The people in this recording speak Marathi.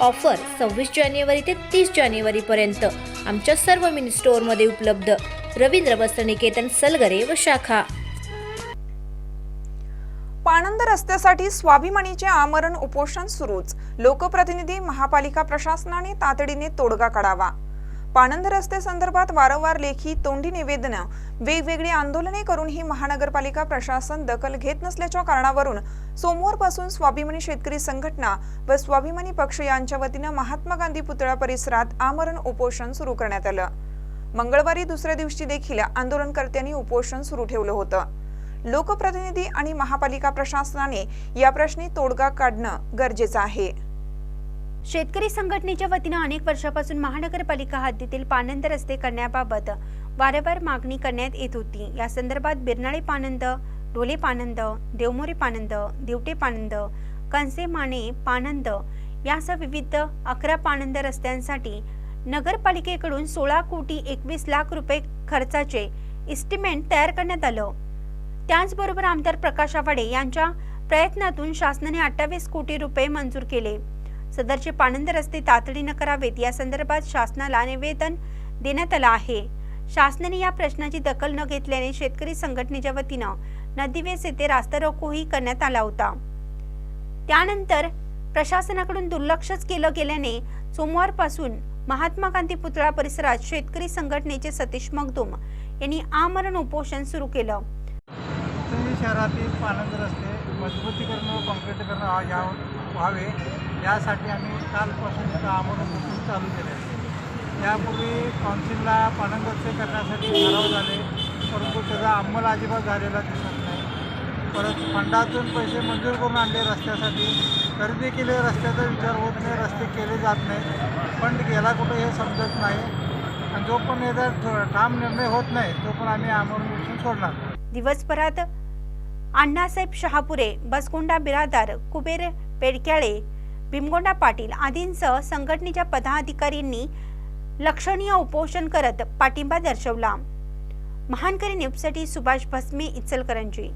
ऑफर सव्वीस जानेवारी ते तीस जानेवारीपर्यंत आमच्या सर्व मिनी स्टोअरमध्ये उपलब्ध रवींद्र वस्त्रनिकेतन सलगरे व शाखा. पाणंद रस्त्यासाठी स्वाभिमानीचे आमरण उपोषण सुरूच. लोकप्रतिनिधी महापालिका प्रशासनाने तातडीने तोडगा काढावा. पाणंद रस्ते संदर्भात वारंवार लेखी तोंडी निवेदनं वेगवेगळी आंदोलने करूनही महानगरपालिका प्रशासन दखल घेत नसल्याच्या कारणावरून सोमवारपासून स्वाभिमानी शेतकरी संघटना व स्वाभिमानी पक्ष यांच्या वतीनं महात्मा गांधी पुतळा परिसरात आमरण उपोषण सुरू करण्यात आलं. मंगळवारी दुसऱ्या दिवशी देखील आंदोलनकर्त्यांनी उपोषण सुरू ठेवलं होतं. लोकप्रतिनिधी आणि महापालिका प्रशासनाने या प्रश्नी तोडगा काढणं गरजेचं आहे. शेतकरी संघटनेच्या वतीनं अनेक वर्षापासून महानगरपालिका हद्दीतील पानंद रस्ते करण्याबाबत वारंवार मागणी करण्यात येत होती. या संदर्भात बिरनाळे पानंद ढोले पानंद देवमोरे पानंद देवटे पानंद कंसे माने पानंद यासह विविध अकरा पानंद रस्त्यांसाठी नगरपालिकेकडून सोळा कोटी एकवीस लाख रुपये खर्चाचे इस्टिमेट तयार करण्यात आलं. त्याचबरोबर आमदार प्रकाश आवाडे यांच्या प्रयत्नातून शासनाने अठ्ठावीस कोटी रुपये मंजूर केले. सदरचे पाणंद रस्ते तातडीनं करावेत. या संदर्भात शासनाला निवेदन देण्यात आलं आहे. शासनाने या प्रश्नाची दखल न घेतल्याने शेतकरी संघटनेच्या वतीनं नदीवेस येथे रास्ता रोकोही करण्यात आला होता. त्यानंतर प्रशासनाकडून दुर्लक्षच केलं गेल्याने सोमवारपासून महात्मा गांधी पुतळा परिसरात शेतकरी संघटनेचे सतीश मगदुम यांनी आमरण उपोषण सुरू केलं. शहरातील पानंद रस्ते मजबूतीकरण व काँक्रिटीकरण या व्हावे. यासाठी आम्ही कालपासून इथं आमरण उपोषण चालू केले त्यापूर्वी काउन्सिलला पानंद करण्यासाठी ठराव झाले. परंतु त्याचा अंमल अजिबात झालेला दिसत नाही. परत फंडातून पैसे मंजूर करून आणले रस्त्यासाठी. खरेदी केले रस्त्याचा विचार होत नाही रस्ते केले जात नाही. फंड गेला कुठं हे समजत नाही. आणि जो पण याचा ठाम निर्णय होत नाही तो पण आम्ही आमरण उपोषण सोडणार. दिवसभरात अण्णासाहेब शहापुरे बसकोंडा बिरादार कुबेर पेडक्याळे भीमगोंडा पाटील आदींसह संघटनेच्या पदाधिकाऱ्यांनी लक्षणीय उपोषण करत पाठिंबा दर्शवला. महानकरी न्यूजसाठी सुभाष भस्मे इचलकरंजी.